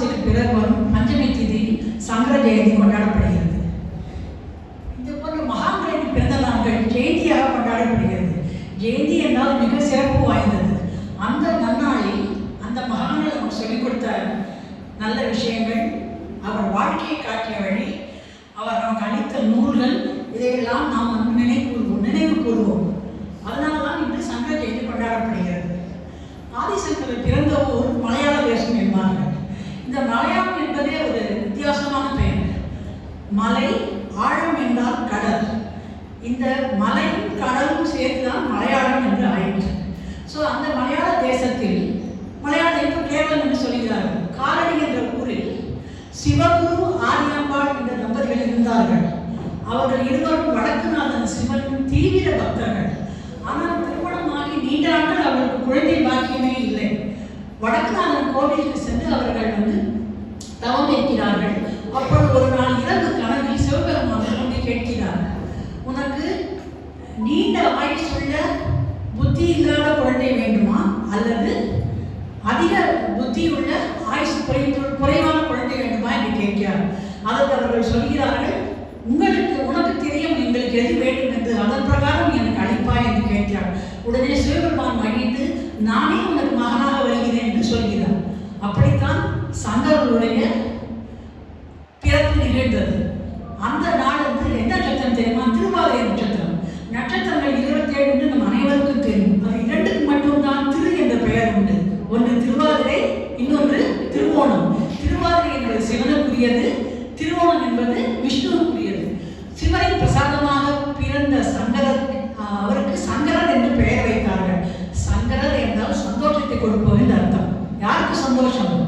அமாவாசைக்கு பிறகு வரும் பஞ்சமி திதி சங்கர ஜெயந்தி கொண்டாடப்படுகிறது. இது போன்ற மகான்களின் பிறந்த நாட்கள் ஜெயந்தியாக கொண்டாடப்படுகிறது. ஜெயந்தி என்றால் மிக சிறப்பு வாய்ந்தது. அந்த நன்னாளில் அந்த மகான்கள் நமக்கு சொல்லிக் கொடுத்த நல்ல விஷயங்கள் அவர் வாழ்க்கையை காட்டிய வழி அவர் நமக்கு அளித்த நூல்கள் இதையெல்லாம் நாம் வந்து நினைவு கூறுவோம் நினைவு கூறுவோம் அதனால தான் இன்று சங்கர ஜெயந்தி கொண்டாடப்படுகிறது ஆதிசங்கரர் பிறந்த ஊர் மலையாள தேசம் என்பார்கள் இந்த மலையாளம் என்பதே ஒரு வித்தியாசமான பெயர் மலை ஆழம் என்றால் கடல் இந்த மலையும் கடலும் சேர்த்துதான் மலையாளம் என்று ஆயிற்று ஸோ அந்த மலையாள தேசத்தில் மலையாளம் இப்போ கேரளம் என்று சொல்கிறார்கள் காலடி என்ற ஊரில் சிவகுரு ஆதியம்பாள் என்ற தம்பதிகள் இருந்தார்கள் அவர்கள் இருவரும் வடக்குநாதன் சிவன் தீவிர பக்தர்கள். ஆனால் திருமணமாகி நீண்ட நாட்கள் அவருக்கு குழந்தை பாக்கியமே இல்லை. வடக்குநாதன் கோவிலுக்கு சென்று அவர்கள் வந்து தவம் இருக்கிறார்கள் அப்பொழுது ஒரு நாள் இரவு கனவில் சிவபெருமான் வந்து கேட்கிறார் உனக்கு நீண்ட ஆயுசுள்ள புத்தி இல்லாத குழந்தை வேண்டுமா அல்லது அதிக புத்தியுள்ள ஆயுசு குறைந்து குறைவான குழந்தை வேண்டுமா என்று கேட்கிறார் அதற்கு அவர்கள் சொல்கிறார்கள் உங்களுக்கு உனக்கு தெரியும் எங்களுக்கு எது வேண்டும் என்று அதன் பிரகாரம் எனக்கு அளிப்பாய் என்று கேட்கிறார் உடனே சிவபெருமான் மன்னித்து நானே உனக்கு மகனாக வருகிறேன் என்று சொல்கிறார். அப்படித்தான் சங்கரனுடைய பிறப்பு நிகழ்ந்தது. அந்த நாள் வந்து எந்த நட்சத்திரம் தெரியுமா? திருவாதிரை நட்சத்திரம். நட்சத்திரங்கள் இருபத்தி ஏழு என்று நம் அனைவருக்கும் தெரியும். அது இரண்டுக்கு மட்டும்தான் திரு என்ற பெயர் உண்டு. ஒன்று திருவாதிரை இன்னொன்று திருவோணம். திருவாதிரை என்பது சிவனுக்குரியது. திருவோணம் என்பது விஷ்ணுவுக்கு ആർക്ക്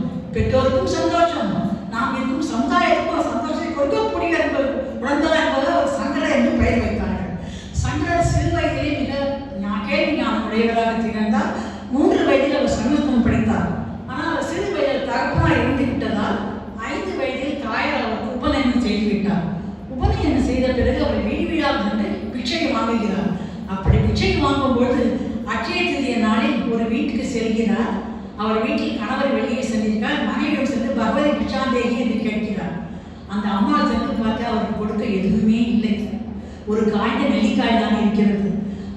ஒரு காய்ந்த நெல்லிக்காய் தான் இருக்கிறது.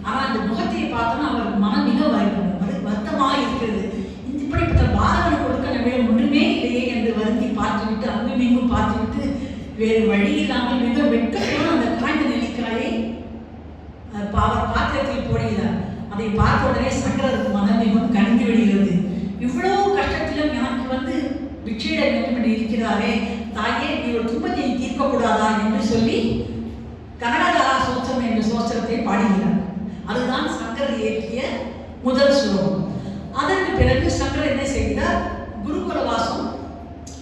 ஆனால் அந்த முகத்தை பார்த்தோன்னா அவருக்கு மனம் மிக வரு- வருத்தமாக இருக்கிறது. இந்த இப்படிப்பட்ட பாரதனை கொடுக்க நம்மிடம் ஒன்றுமே இல்லையே என்று வருந்தி பார்த்துவிட்டு அங்கும் இங்கும் பார்த்துவிட்டு வேறு வழி இல்லாமல் மிக வெட்கத்தோடு அந்த காய்ந்த நெல்லிக்காயை அவர் பாத்திரத்தில் போடுகிறார். அதை பார்த்த உடனே சங்கரருக்கு மனம் மிகவும் கணிந்து விடுகிறது. இவ்வளவு கஷ்டத்திலும் எனக்கு வந்து பிக்ஷையிட வேண்டும் என்று இருக்கிறாரே. தாயே நீ ஒரு துன்பத்தை தீர்க்கக்கூடாதா என்று சொல்லி கனடா ஸ்தோத்திரத்தை பாடுகிறார். அதுதான் சங்கர் இயக்கிய முதல் ஸ்லோகம் அதற்கு பிறகு சங்கர் என்ன செய்கிறார் குருகுல வாசம்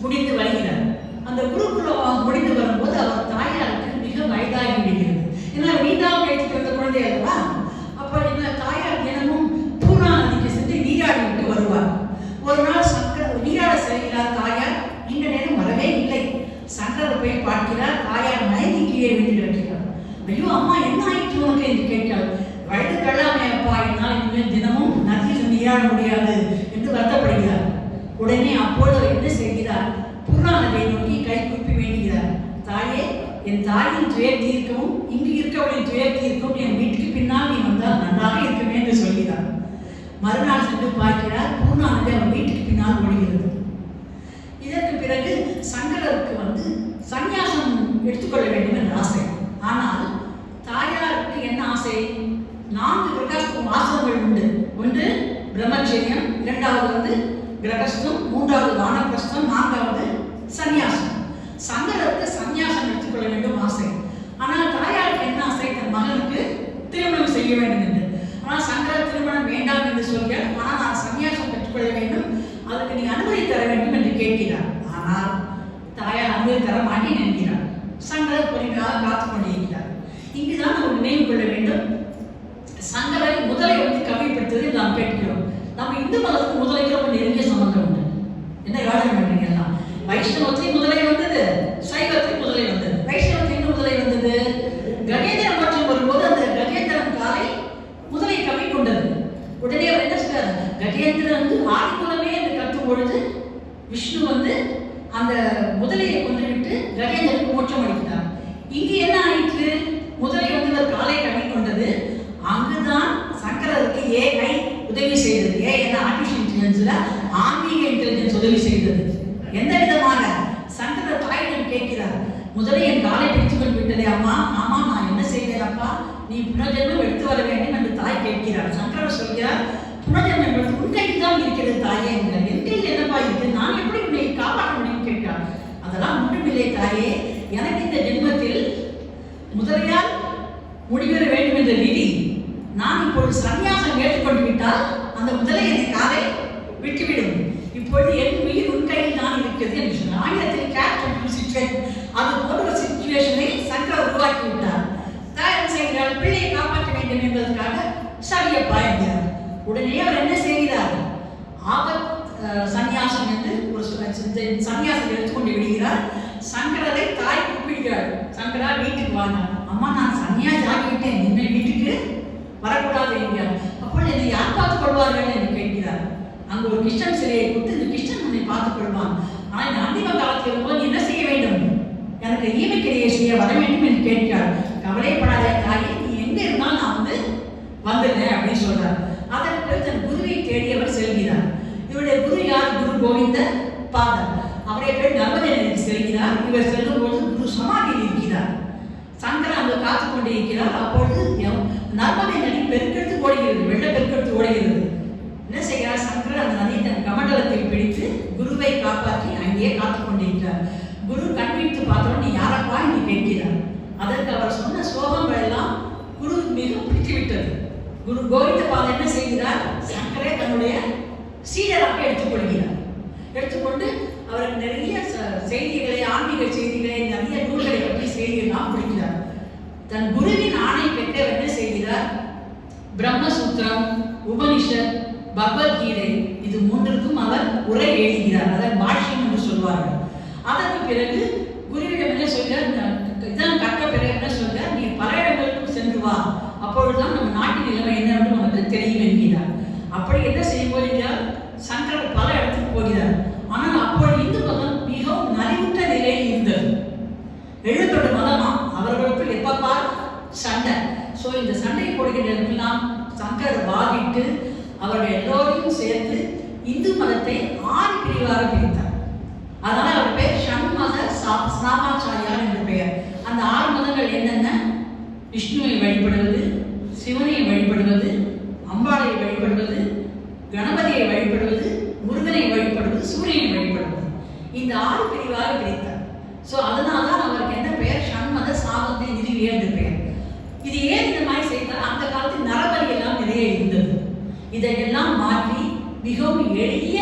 முடிந்து வருகிறார் அந்த குருகுல வாசம் முடிந்து வரும்போது அவர் தாயாருக்கு மிக வயதாகி விடுகிறது ஏன்னா நீண்டாக கழித்து பிறந்த குழந்தை அல்லவா அப்போ என்ன தாயார் தினமும் பூர்ணா நதிக்கு சென்று நீராடி விட்டு வருவார் ஒரு நாள் சங்கர் நீராட செல்கிறார் தாயார் நீண்ட நேரம் வரவே இல்லை சங்கர் போய் பார்க்கிறார் தாயார் மயங்கி கீழே விழுந்து கிடக்கிறார் ஐயோ அம்மா என்ன ஆயிட்டு உனக்கு என்று கேட்டாள். வயது கல்லாமே அப்பா என்னால் இனிமேல் தினமும் நதியில் நீராட முடியாது என்று வருத்தப்படுகிறார். உடனே அப்போது அவர் என்ன செய்கிறார்? பூர்ணா நோக்கி கை குப்பி வேண்டுகிறார். தாயே என் தாயின் துயர் தீர்க்கவும் இங்கு இருக்கவளின் துயர் தீர்க்கவும் என் வீட்டுக்கு பின்னால் நீ வந்தால் நன்றாக இருக்குமே என்று சொல்கிறார். மறுநாள் சென்று பார்க்கிறார். பூர்ணா அவன் வீட்டுக்கு பின்னால் ஓடுகிறது இதற்கு பிறகு சங்கரருக்கு வந்து சந்நியாசம் எடுத்துக்கொள்ள வேண்டும் என்ற ஆசை ஆனால் தாயாருக்கு என்ன ஆசை நான்கு கிரகஸ்த வாசகங்கள் உண்டு ஒன்று பிரம்மச்சரியம் இரண்டாவது வந்து கிரகஸ்தம் மூன்றாவது வானப்பிரஸ்தம் நான்காவது சந்நியாசம் சங்கரருக்கு சந்நியாசம் எடுத்துக்கொள்ள வேண்டும் ஆசை ஆனால் தாயாருக்கு என்ன ஆசை தன் மகனுக்கு திருமணம் செய்ய வேண்டும் என்று. ஆனால் சங்கர திருமணம் வேண்டாம் என்று சொல்கிறார். ஆனால் நான் சன்னியாசம் பெற்றுக்கொள்ள வேண்டும். அதற்கு நீ அனுமதி தர வேண்டும் என்று கேட்கிறார். ஆனால் தாயார் அனுமதி தர மாட்டேன் என்கிறார். சங்கரர் பொறுமையாக காத்துக் கொண்டிருக்கிறார். இங்குதான் நம்ம நினைவு கொள்ள வேண்டும். சங்கரை முதலை வந்து கவிப்படுத்துவதை நாம் கேட்கிறோம். நம்ம இந்து மதத்துக்கு முதலைக்கு ரொம்ப நெருங்கிய சம்பந்தம் உண்டு என்ன யோசனை பண்றீங்க எல்லாம் வைஷ்ணவத்தையும் முதலை வந்தது சைவத்தையும் முதலை வந்தது வைஷ்ணவத்தையும் எங்க முதலை வந்தது கஜேந்திர மோட்சம் வரும்போது அந்த கஜேந்திரன் காலை முதலை கவி கொண்டது உடனே அவர் என்ன சொல்றாரு கஜேந்திரன் வந்து ஆதிக்குலமே என்று கத்தும் பொழுது விஷ்ணு வந்து அந்த முதலையை கொண்டுவிட்டு கஜேந்திரனுக்கு மோட்சம் அளிக்கிறார் இங்கு என்ன ஆயிற்று முதலை வந்து இவர் காலை கவி கொண்டது அங்குதான் சங்கரருக்கு ஏஐ உதவி செய்தது ஏ என்ன ஆர்டிஃபிஷியல் இன்டெலிஜென்ஸ்ல ஆன்மீக உதவி செய்தது. எந்த விதமாக சங்கரர் தாயிடம் கேட்கிறார்? முதலை என் காலை பிடித்துக் கொண்டு விட்டதே அம்மா. ஆமா நான் என்ன செய்தேன் அப்பா? நீ புனர்ஜென்மம் எடுத்து வர வேண்டும் என்று தாய் கேட்கிறார் சங்கரர் சொல்கிறார் புனர்ஜென்மம் என்பது உன் கையில் தான் இருக்கிறது தாயே என்கிறார் என் கையில் என்னப்பா இருக்கு நான் எப்படி உன்னை காப்பாற்ற முடியும் கேட்கிறார் அதெல்லாம் ஒன்றுமில்லை தாயே எனக்கு இந்த ஜென்மத்தில் முதலையால் முடிவெற வேண்டும் என்ற விதி நான் இப்பொழுது சன்னியாசம் ஏற்றுக்கொண்டு விட்டால் அந்த முதலை என்னை காலை விட்டுவிடும் இப்பொழுது என் உயிர் உன் கையில் தான் இருக்கிறது என்று சொன்னார் ஆங்கிலத்தில் கேட் சுச்சுவேஷன் அது போன்ற ஒரு சுச்சுவேஷனை சங்கர் உருவாக்கி விட்டார் தாயம் செய்கிறார் பிள்ளையை காப்பாற்ற வேண்டும் என்பதற்காக சரியப்பா என்கிறார் உடனே அவர் என்ன செய்கிறார்? ஆபத் சன்னியாசம் என்று ஒரு சன்னியாசம் எடுத்துக்கொண்டு விடுகிறார் சங்கரரை தாய் கூப்பிடுகிறார் சங்கரா வீட்டுக்கு வாங்க. அம்மா நான் சன்னியாசி ஆகிவிட்டேன் இனிமேல் வீட்டுக்கு வரக்கூடாது என்கிறார். அப்பொழுது என்னை யார் பார்த்துக் கொள்வார்கள்? என்று கேட்கிறார். அங்கு ஒரு கிருஷ்ணன் சிலையை கொடுத்து இந்த கிருஷ்ணன் உன்னை பார்த்துக் கொள்வான். ஆனால் இந்த அந்திம காலத்தில் இருக்கும்போது என்ன செய்ய வேண்டும்? எனக்கு ஈமக்கிரியை செய்ய வர வேண்டும் என்று கேட்கிறார். கவலைப்படாத தாயே நீ எங்கே இருந்தாலும் நான் வந்து வந்துடுறேன் அப்படின்னு சொல்றார். அதற்கு பிறகு தன் குருவை தேடி அவர் செல்கிறார். இவருடைய குரு யார்? குரு கோவிந்த பாதர். அவருடைய பேர் நர்மதேனருக்கு செல்கிறார். இவர் செல்லும் பொழுது குரு சமாதியில் இருக்கிறார். சங்கரன் அங்கு காத்து கொண்டு இருக்கிறார். அப்பொழுது நர்மதை நதி பெருக்கெடுத்து ஓடுகிறது. வெள்ள பெருக்கெடுத்து ஓடுகிறது. என்ன செய்கிறார்? சங்கரன் அந்த நதியை தன் கமண்டலத்தில் பிடித்து குருவை காப்பாற்றி அங்கேயே காத்து கொண்டிருக்கிறார் குரு கண்விழித்து பார்த்தோம் நீ யாரப்பா என்று கேட்கிறார் அதற்கு அவர் சொன்ன சோகங்கள் எல்லாம் குரு மிக பிடித்து விட்டது குரு கோவிந்த பாதம் என்ன செய்கிறார்? சங்கரை தன்னுடைய சீடராக எடுத்துக்கொள்கிறார். எடுத்துக்கொண்டு அவருக்கு நிறைய ச- செய்திகளை ஆன்மீக செய்திகளை நிறைய நூல்களை பற்றி செய்தியெல்லாம் பிடிக்கிறார் தன் குருவின் ஆணை பெற்றவர் என்ன செய்கிறார்? பிரம்மசூத்திரம் உபனிஷத் பகவத்கீதை இது மூன்றுக்கும் அவர் உரை எழுதுகிறார். அதன் பாஷ்யம் என்று சொல்வார்கள். அதற்கு பிறகு குருவிடம் என்ன சொல்கிறார் "நான் இதெல்லாம் கற்ற பிறகு என்ன சொல்கிறார் நீ பல இடங்களுக்கும் சென்று வா அப்பொழுதுதான் நம்ம நாட்டின் நிலைமை என்னவென்று உனக்கு தெரியும் என்கிறார் அப்படி என்ன செய்ய போகிறார் சங்கரன் பல இடத்துக்கு போகிறார். ஆனால் அப்போ இந்து மதம் மிகவும் நலிவுற்ற நிலையில் இருந்தது. எழுத்தோட மதமா? அவர்களுக்கு எப்ப பார்? சண்டை. ஸோ இந்த சண்டை போடுகிற இடமெல்லாம் சங்கர் வாதிட்டு அவர்கள் எல்லோரையும் சேர்த்து இந்து மதத்தை ஆறு பிரிவாக பிரித்தார். அதனால் அவர் பெயர் சண்மத சா- என்ற பெயர். அந்த ஆறு மதங்கள் என்னென்ன? விஷ்ணுவை வழிபடுவது சிவனை வழிபடுவது அம்பாளை வழிபடுவது கணபதியை வழிபடுவது முருகனை வழிபடுவது சூரியனை வழிபடுவது. இந்த ஆறு பிரிவாக பிரித்தார். ஸோ அதனால தான் அவருக்கு என்ன பெயர்? சண்மத சாபத்தை நிறுவிய என்று பெயர். இது ஏன் இந்த மாதிரி செய்தால் அந்த காலத்தில் நரபலி எல்லாம் நிறைய இருந்தது. இதையெல்லாம் மாற்றி மிகவும் எளிய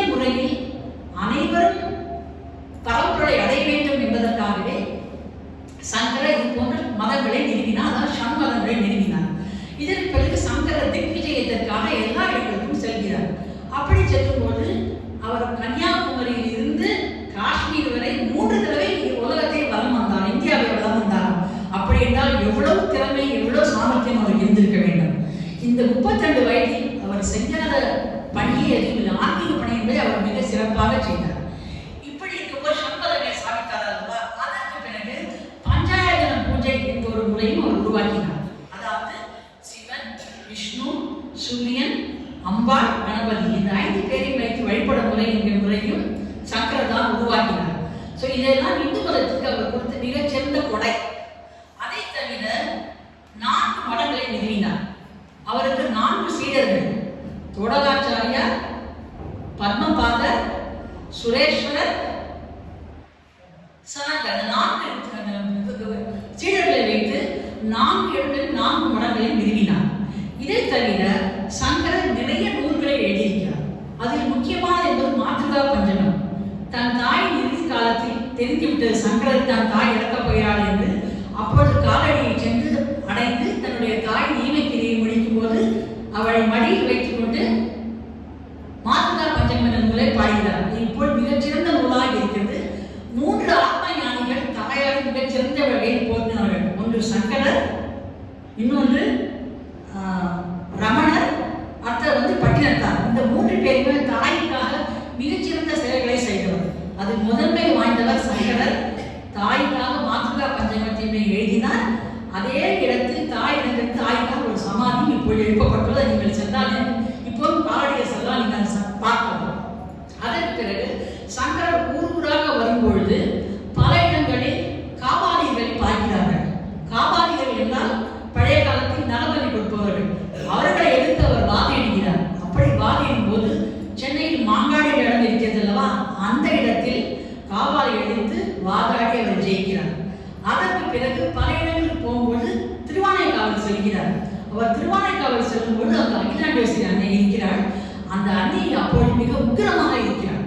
அதற்கு பிறகு பல இடங்களுக்கு போகும்போது திருவானைக்காவல் செல்கிறார். அவர் திருவானைக்காவல் செல்லும்போது அந்த அகிலாண்டேஸ்வரி அன்னை இருக்கிறாள். அந்த அன்னை அப்பொழுது மிக உக்கிரமாக இருக்கிறாள்.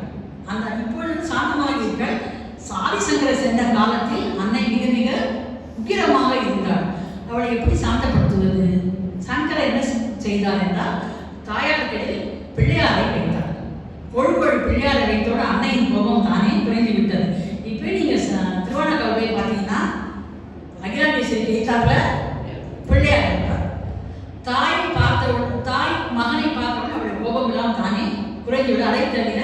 அந்த இப்பொழுது சாந்தமாக இருக்கிறாள் சாதிசங்கர சென்ற காலத்தில் அன்னை மிக மிக உக்கிரமாக இருந்தாள். அவளை எப்படி சாந்தப்படுத்துவது? சங்கரர் என்ன செய்தார் என்றால் தாயார்களில் பிள்ளையாரை வைத்தார். கொழுக்கொழு பிள்ளையாரை வைத்தோடு அன்னையின் கோபம் தானே குறைந்து விட்டது. இப்போ நீங்கள் ச- பார்த்தீங்கன்னா அகிலாண்டேஸ்வரி எய்த்தாப்புல பிள்ளையார் இருப்பார் தாய் பார்த்த தாய் மகனை பார்த்தவுடன் அவருடைய கோபம் தானே குறைந்து விட அதை தவிர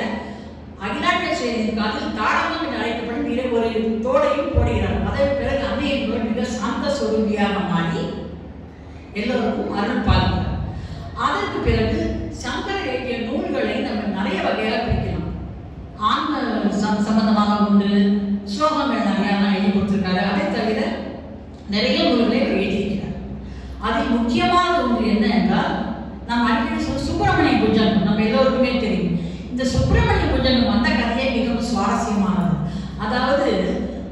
அகிலாண்டேஸ்வரியின் செய்தியின் காலத்தில் என்று அழைக்கப்படும் இரு ஒரு தோடையும் போடுகிறார். அதன் பிறகு அன்னை என்பவர் மிக சாந்த சொரும்பியாக மாறி எல்லோருக்கும் அருள் பாலிக்கிறார். அதற்கு பிறகு சங்கர இலக்கிய நூல்களை நம்ம நிறைய வகையாக பிரிக்கலாம். ஆன்ம சம் சம்பந்தமாக உண்டு சோகங்கள் நிறையா எழுதி கொடுத்துருக்காரு. அதை தவிர நிறைய நூல்களை அவர் எழுதியிருக்கிறார். அதில் முக்கியமான ஒன்று என்ன என்றால் நாம் அடிக்கடி சொல்ல சுப்பிரமணிய புஜங்கம் நம்ம எல்லோருக்குமே தெரியும். இந்த சுப்பிரமணிய புஜங்கம் வந்த கதையே மிகவும் சுவாரஸ்யமானது. அதாவது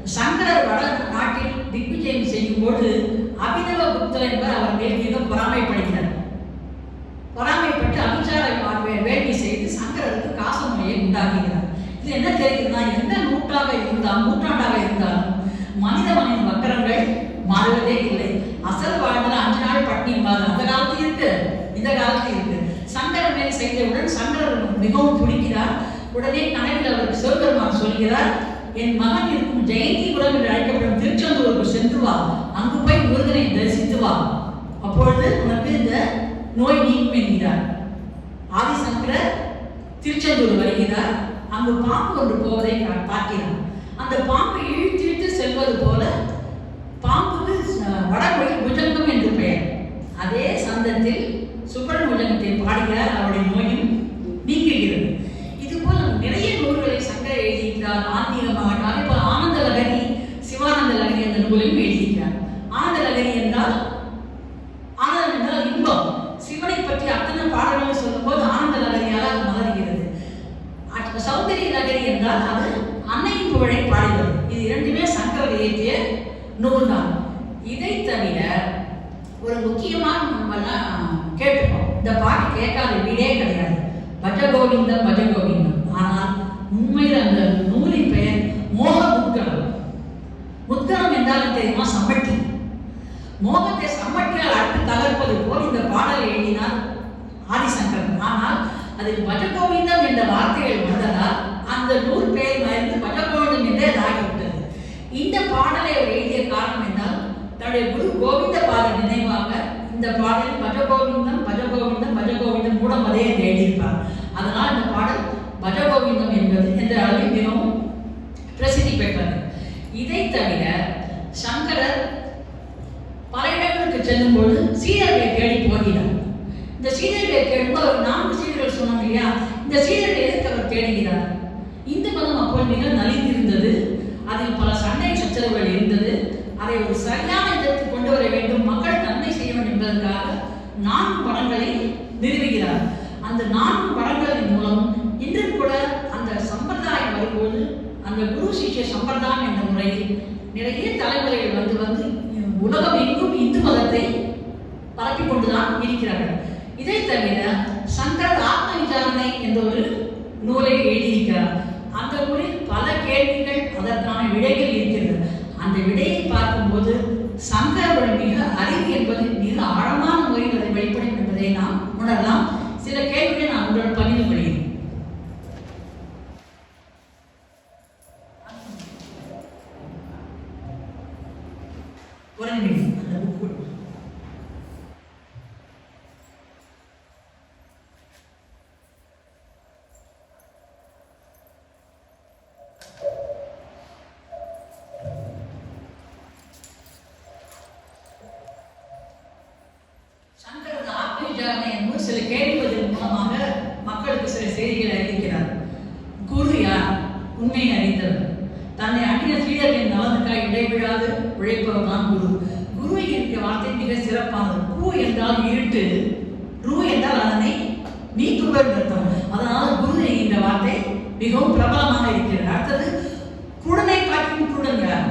சங்கரர் வட நாட்டில் திக்விஜயம் செய்யும்போது அபிதவ புத்தர் என்பவர் அவர் மேல் மிகவும் பொறாமைப்படுகிறார். பொறாமைப்பட்டு அபிச்சார பார்வை- வேள்வி செய்து சங்கரருக்கு காச நோயை உண்டாக்குகிறார். இது என்ன தெரியுதுன்னா எந்த நூற்றாக இருந்தால் நூற்றாண்டு இருந்தாலும் மனித மனித வக்கரங்கள் மாறுவதே இல்லை அசல் வாழ்ந்தல அஞ்சு நாள் பட்டினி பாது அந்த காலத்து இருக்கு இந்த காலத்து இருக்கு சங்கரர் மேல் செய்தவுடன் சங்கரர் மிகவும் துடிக்கிறார். உடனே கனவில் அவருக்கு சிவபெருமான் சொல்கிறார் என் மகன் இருக்கும் ஜெயந்திபுரம் என்று அழைக்கப்படும் திருச்செந்தூருக்கு சென்று வா. அங்கு போய் முருகனை தரிசித்து வா. அப்பொழுது உனக்கு இந்த நோய் நீக்கும் என்கிறார். ஆதிசங்கரர் திருச்செந்தூர் வருகிறார். அங்கு பாம்பு கொண்டு போவதை நான் பார்க்கிறார். அந்த பாம்பை இழுத்து இழுத்து செல்வது போல பாம்புக்கு வடமொழி வடமொழியில் புஜங்கம் என்று பெயர். அதே சந்தத்தில் சுப்பரன் புஜங்கத்தை பாடுகிறார். அவருடைய நோயும் நீங்குகிறது இது போல நிறைய நூல்களை சங்கர் எழுதியிருக்கிறார் ஆன்மீகமாக அதே போல ஆனந்த லகரி சிவானந்த லகரி என்ற நூலையும் எழுதியிருக்கிறார் ஆனந்த லகரி என்றால் ஆனந்தம் என்றால் இன்பம் சிவனை பற்றி அத்தனை பாடல்கள் சொல்லும்போது ஆனந்த நகரியால் அது மலர்கிறது அட்~ சௌந்தரிய நகரி என்றால் அது அன்னையின் புகழை பாடுகிறது இது இரண்டுமே சங்கரர் இயற்றிய நூல் தான் இதை தவிர ஒரு முக்கியமான நம்மெல்லாம் கேட்டுப்போம் இந்த பாட்டு கேட்காத வீடே கிடையாது பஜகோவிந்தம் பஜகோவிந்தம். ஆனால் உண்மையில் அந்த நூலின் பெயர் மோக முத்கலம் உத்கரம் என்றால் தெரியுமா? சம்மட்டி. மோகத்தை சமட்டியால் அட்டு தகர்ப்பது போல் இந்த பாடலை எழுதினார் ஆதிசங்கரன். ஆனால் அதில் பஜகோவிந்தம் என்ற வார்த்தைகள் வந்ததால் அந்த நூல் பெயர் மறைந்து பஜகோவிந்தம் என்றே ஆகிவிட்டது இந்த பாடலை அவர் எழுதிய காரணம் என்றால் தன்னுடைய குரு கோவிந்த பாதர் நினைவாக இந்த பாடல் பஜகோவிந்தம் பஜகோவிந்தம் பஜகோவிந்தம் மூடம் அதே என்று அதனால் இந்த பாடல் பஜகோவிந்தம் என்பது என்ற அளவில் மிகவும் பிரசித்தி பெற்றது. இதை தவிர சங்கரர் பல இடங்களுக்கு செல்லும்போது சீடர்களை தேடி போகிறார். இந்த சீடர்களை தேடும்போது அவர் நான்கு சீடர்கள் சொன்னாங்க இல்லையா? இந்த சீடர்களை எதிர்த்து அவர் தேடுகிறார். இந்து மதம் அப்போது மிக நலிந்திருந்தது. அதில் பல சண்டை சச்சரவுகள் இருந்தது. அதை ஒரு சரியான இடத்துக்கு கொண்டு வர வேண்டும். மக்கள் நன்மை செய்ய வேண்டும் என்பதற்காக நான்கு படங்களை நிறுவுகிறார். அந்த நான்கு படங்களின் மூலம் இன்றும் கூட அந்த சம்பிரதாயம் வரும்போது அந்த சீக்கிய சம்பிரதாயம் என்ற முறையில் நிறைய தலைமுறைகள் வந்து வந்து உலகம் எங்கும் இந்து மதத்தை பரப்பிக் கொண்டுதான் இருக்கிறார்கள். இதை தவிர சங்கர் ஆத்ம விசாரணை என்ற ஒரு நூலை எழுதியிருக்கிறார் அந்த நூலில் பல கேள்விகள் அதற்கான விடைகள் இருக்கிறது அந்த விடையை பார்க்கும்போது சங்கரோட மிக அறிவு என்பது மிக ஆழமான முறையில் அதை வெளிப்படும் என்பதை நாம் உணரலாம் சில கேள்விகளை நான் உங்களோட பகிர்ந்து கொள்கிறேன் ஒரு நிமிடம் அந்த புக் சில கேள்விப்பதன் மூலமாக மக்களுக்கு சில செய்திகளை அறிவிக்கிறார். குரு யார்? உண்மையை அறிந்தவர். தன்னை அந்நிய சீடர்களின் நலனுக்காக இடைவிழாது உழைப்பவர் தான் குரு. குரு என்கிற வார்த்தை மிக சிறப்பானது. கு என்றால் இருட்டு. ரு என்றால் அதனை நீக்குவர் அர்த்தம் அதனால் குரு என்கிற வார்த்தை மிகவும் பிரபலமாக இருக்கிறது. அடுத்தது குடனை காட்டும் குடன் யார்?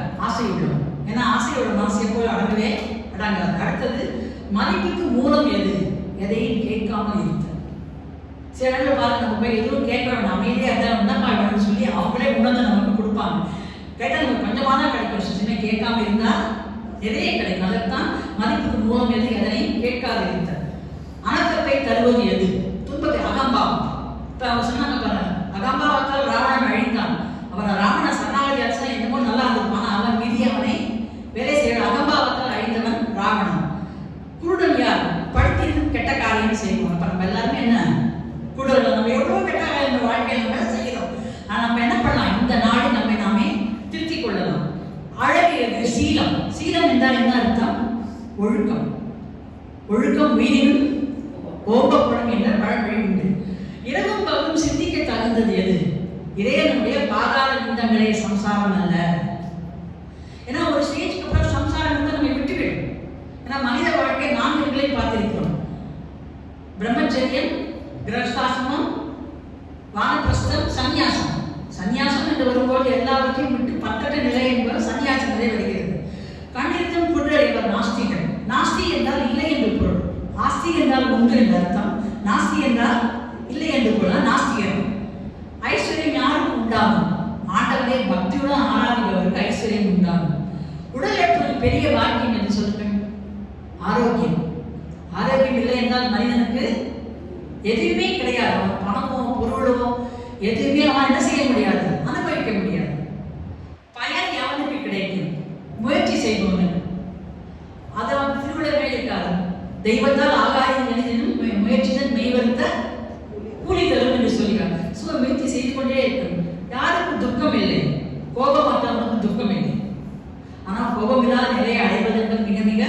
ஏன்னா ஆசையோட மனசு போய் அடங்கவே அடங்காது. அடுத்தது மதிப்புக்கு மூலம் கேட்காமல் இருத்தல் சில இடங்கள் பாருங்க நம்ம போய் எதுவும் கேட்க வேண்டாம் அமைதியாக இருந்தால் என்ன பண்ணணும்னு சொல்லி அவங்களே உணர்ந்து நமக்கு கொடுப்பாங்க. கேட்டால் நமக்கு கொஞ்சமாக தான் கிடைக்கும். சின்ன கேட்காம இருந்தால் நிறைய கிடைக்கும். அதற்கான் மதிப்புக்கு மூலம் எது எதனையும் கேட்காது இருத்தல் அனக்கத்தை தருவது எது? துன்பத்தை அகம்பாவம். இப்போ அவங்க சொன்னாங்க பாருங்க அகம்பாவத்தால் ராவணன் அழிந்தான் அவன் ராவண சரணாகதி அரசன் என்னமோ நல்லா இருந்திருப்பான் அவன் மீதி அவனை வேலை செய்ய அகம்பாவத்தால் அழிந்தவன் ராவணன் குருடன் யார் படுத்திருந்து கெட்ட காரியம் செய்வோம் அப்ப நம்ம எல்லாருமே என்ன குருடன் நம்ம எவ்வளவு கெட்ட காரியம் நம்ம வாழ்க்கையில நம்ம செய்கிறோம் ஆனா நம்ம என்ன பண்ணலாம் இந்த நாளை நம்மை நாமே திருத்திக் கொள்ளலாம் அழகியது சீலம் சீலம் என்றால் என்ன அர்த்தம் ஒழுக்கம். ஒழுக்கம் உயிரினும் கோபப்படும் என்ற பழமொழி உண்டு இரவும் பகலும் சிந்திக்க தகுந்தது எது? இறையனுடைய பாதாள நிந்தங்களே சம்சாரம் அல்ல. ஏன்னா ஒரு ஸ்டேஜ்க்கு அப்புறம் சம்சாரம் வந்து நம்ம விட்டுவிடும். ஏன்னா மனித வாழ்க்கை நான்கு நிலை பார்த்திருக்கிறோம். பிரம்மச்சரியம் கிரகஸ்தாசனம் வானப்பிரஸ்தம் சந்நியாசம். சந்நியாசம் என்று வரும்போது எல்லாவற்றையும் விட்டு பத்தட்ட நிலை என்பது சந்நியாச நிலை வருகிறது கண்ணிருத்தும் குன்றடைவர் நாஸ்திகள் நாஸ்தி என்றால் இல்லை என்று பொருள். ஆஸ்தி என்றால் உண்டு என்று அர்த்தம். நாஸ்தி என்றால் இல்லை என்று பொருள். நாஸ்தியம் ஐஸ்வர்யம் யாருக்கு உண்டாகும்? ஆண்டவரே பக்தியுடன் ஆராதிப்பவருக்கு ஐஸ்வர்யம் உண்டாகும். உடல் ஏற்பது பெரிய வாக்கியம் என்று சொல்லுங்கள் ஆரோக்கியம் ஆரோக்கியம் இல்லை என்றால் மனிதனுக்கு எதுவுமே கிடையாது அவன் பணமோ பொருளோ எதுவுமே அவன் என்ன செய்ய முடியாது அனுபவிக்க முடியாது பயன் எவனுக்கு கிடைக்கும் முயற்சி செய்பவனுக்கு அதை அவன் திருவிழமே இருக்காது தெய்வத்தால் ஆகாயம் எழுதினும் முயற்சிதான் மெய்வருத்த கூலி தரும் என்று சொல்கிறார் ஸோ முயற்சி செய்து கொண்டே இருக்கும் யாருக்கும் துக்கம் இல்லை கோபம் மற்றவனுக்கு துக்கம் இல்லை ஆனால் கோபம் இல்லாத நிலையை அடைவது என்பது மிக மிக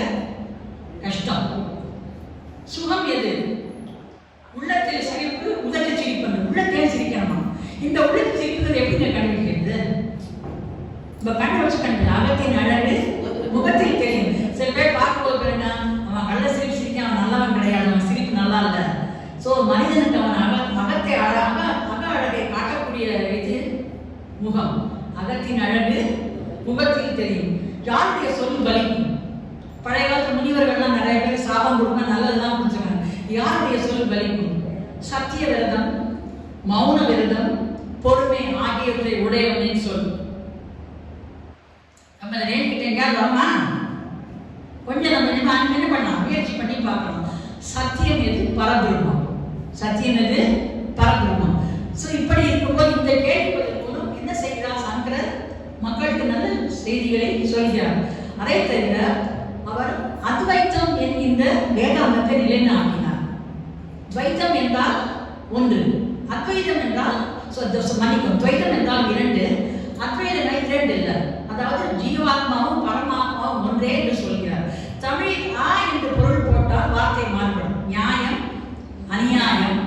கஷ்டம் சுகம் எது? உள்ளத்தில் சிரிப்பு உதட்டில் சிரிப்பு உள்ளத்தில் சிரிக்கணுமா? இந்த உள்ளத்தில் சிரிப்புகள் எப்படிங்க கண்டுபிடிக்கிறது? இப்ப கண்ணை வச்சு கண்டு அகத்தின் அழகு முகத்தில் தெரியும். சில பேர் பார்க்கும்போது என்ன? அவன் கள்ள சிரிப்பு சிரிக்க அவன் நல்லவன் கிடையாது. அவன் சிரிப்பு நல்லா இல்ல. சோ மனிதனுக்கு அவன் அக அகத்தை அழகாக அக அழகை காட்டக்கூடிய இது முகம். அகத்தின் அழகு முகத்தில் தெரியும். யாருடைய சொல் வலிக்கும் பழைய காலத்து முனிவர்கள்லாம் நிறைய பேர் சாபம் கொடுக்க நல்லதுதான் புரிஞ்சுக்காங்க யாருடைய சொல் வலிக்கும்? சத்திய விரதம் மௌன விரதம் பொறுமை ஆகியவற்றை உடையவனின் சொல். நம்ம அதை நேர்கிட்ட எங்கேயாவது கொஞ்சம் நம்ம என்ன என்ன பண்ணலாம்? முயற்சி பண்ணி பார்க்கலாம். சத்தியம் எது? பரபிரம்மம். சத்தியம் எது? பரபிரம்மம். ஸோ இப்படி இருக்கும்போது இந்த கேள்விப்பதன் மூலம் என்ன செய்கிறார் சங்கரர்? மக்களுக்கு நல்ல செய்திகளை சொல்கிறார். அதை தவிர அவர் அத்வைத்தம் இந்த வேதாந்தத்தை நிலைநாட்டினார். துவைத்தம் என்றால் ஒன்று அத்வைதம் என்றால் மன்னிக்கும் துவைதம் என்றால் இரண்டு அத்வைதம் இரண்டு இல்லை. அதாவது ஜீவாத்மாவும் பரமாத்மாவும் ஒன்றே என்று சொல்கிறார். தமிழில் ஆ என்று பொருள் போட்டால் வார்த்தை மாறுபடும். நியாயம் அநியாயம்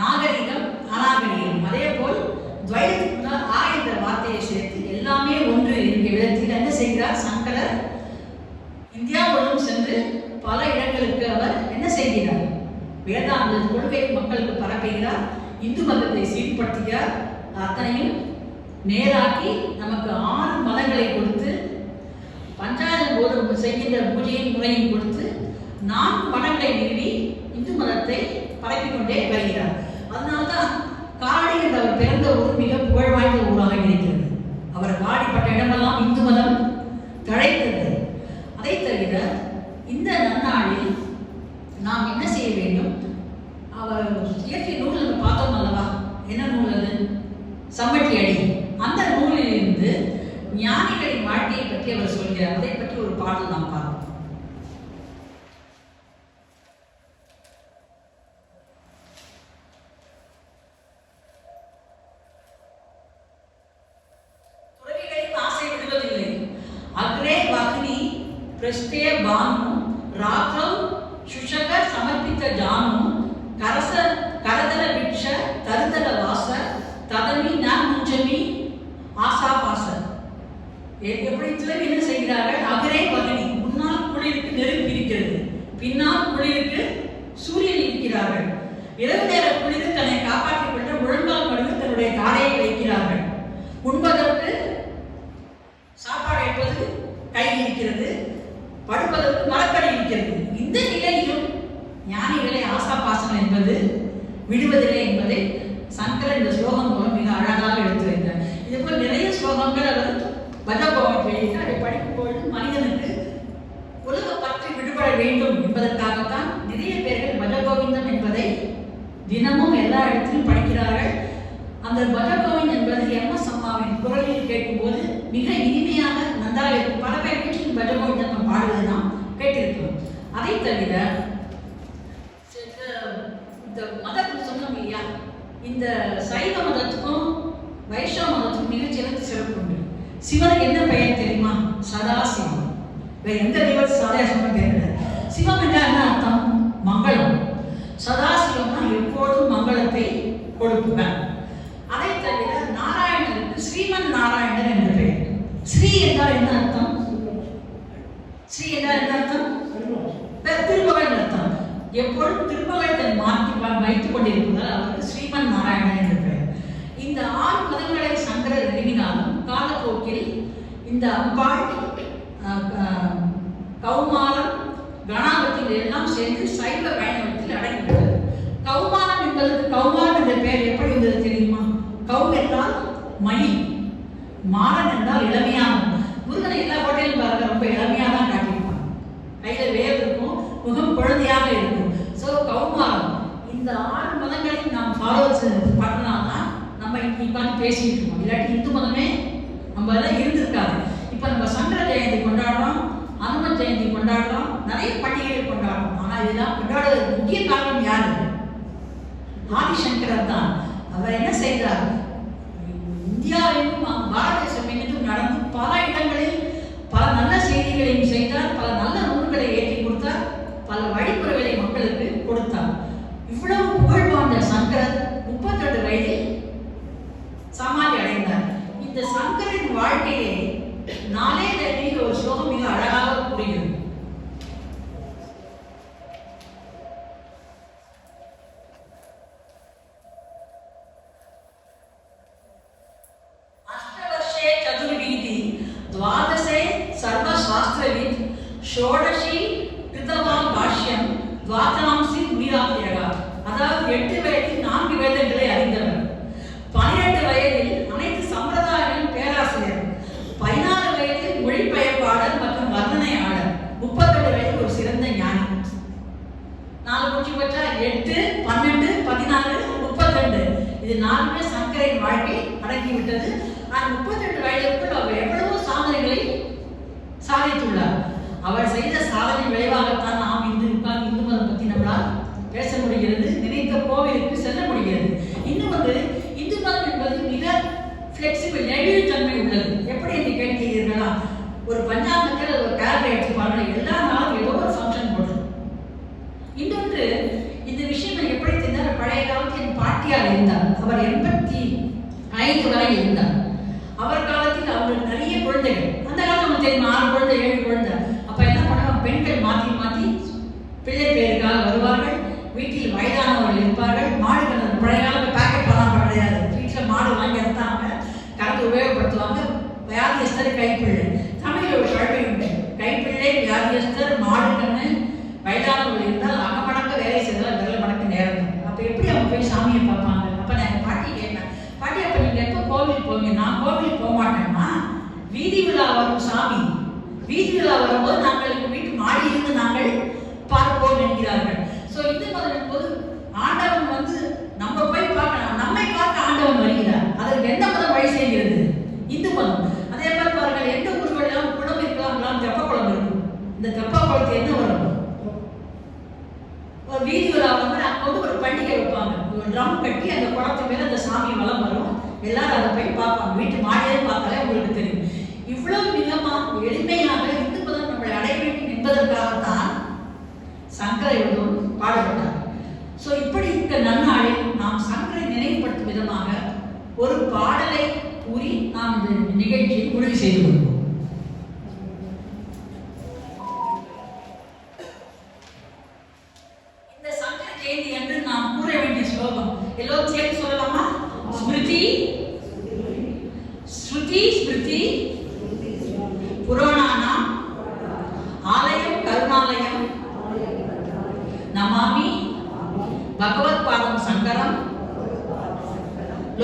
நாகரிகம் அநாகரிகம் அதே போல் துவைதத்துக்கு முன்னால் ஆ என்ற வார்த்தையை சேர்த்து எல்லாமே ஒன்று என்கிற விதத்தில் என்ன செய்கிறார் சங்கரர் இந்தியா முழுவதும் சென்று பல இடங்களுக்கு அவர் என்ன செய்கிறார் வேதாந்த கொள்கை மக்களுக்கு பரப்புகிறார் இந்து மதத்தை சீர்படுத்துகிறார் அத்தனையும் நேராக்கி நமக்கு ஆறு மதங்களை கொடுத்து பஞ்சாயத்து போது செய்கின்ற பூஜையின் முறையும் கொடுத்து நான்கு மதங்களை நிறுவி இந்து மதத்தை பரப்பிக் கொண்டே வருகிறார். அதனால்தான் காடி என்ற அவர் பிறந்த ஊர் மிக புகழ் வாய்ந்த ஊராக இருக்கிறது. அவர் பாடிப்பட்ட இடமெல்லாம் இந்து மதம் தழைத்தது. அதை தவிர இந்த நன்னாளில் நாம் என்ன செய்ய வேண்டும்? அவர் இயற்கை நூல் நம்ம பார்த்தோம் அல்லவா? என்ன நூல் அது? சம்மட்டி அடி. அந்த நூலிலிருந்து ஞானிகளின் வாழ்க்கையை பற்றி அவர் சொல்கிறார். அதை பற்றி ஒரு பாடல் நாம் பார்ப்போம். இந்த சைவ மதத்துக்கும் வைஷ்ணவ மதத்துக்கும் மிக சிறந்த சிறப்பு உண்டு. சிவனுக்கு என்ன பெயர் தெரியுமா? சதாசிவம். வேற எந்த தெய்வம் சதாசிவம் தெரியல சிவம் என்றால் என்ன அர்த்தம்? மங்களம். சதாசிவம்னா எப்பொழுதும் மங்களத்தை கொடுப்பேன் மாறன் என்றால் இளமையாகும் முருகனை எல்லா கோட்டையிலும் பாருங்க ரொம்ப இளமையாக தான் காட்டியிருப்பாங்க கையில் வேர் இருக்கும் முகம் குழந்தையாக இருக்கும். ஸோ கௌமாரம் இந்த ஆறு மதங்களையும் நாம் ஃபாலோ பண்ணலாம் தான் நம்ம இன்னைக்கு பார்த்து பேசிட்டு இருக்கோம். இல்லாட்டி இந்து மதமே நம்ம எல்லாம் இருந்திருக்காது. இப்போ நம்ம சங்கர ஜெயந்தி கொண்டாடுறோம் அனுமன் ஜெயந்தி கொண்டாடுறோம் நிறைய பண்டிகைகள் கொண்டாடுறோம். ஆனால் இதெல்லாம் கொண்டாடுறதுக்கு முக்கிய காரணம் யாரு? ஆதிசங்கரர் தான். அவர் என்ன செய்கிறார் இந்தியாவிலும் பாரதிய சமயத்திலும் நடந்து பல இடங்களில் பல நல்ல செய்திகளையும் செய்தார் பல நல்ல நூல்களை ஏற்றி கொடுத்தார் பல வழிமுறைகளை மக்களுக்கு கொடுத்தார். இவ்வளவு புகழ் வாழ்ந்த சங்கரன் முப்பத்தெட்டு வயதில் சமாதி அடைந்தார். இந்த சங்கரின் வாழ்க்கையை நாளே தெரிய ஒரு சோகம் மிக அழகாக புரிகிறது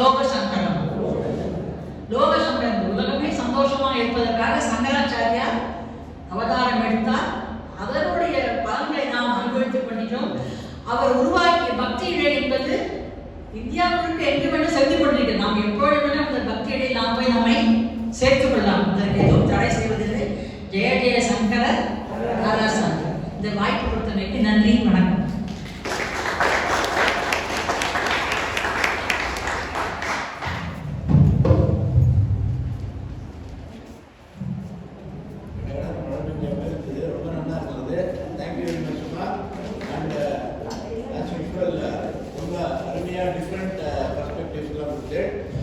그것을 ¿Eh?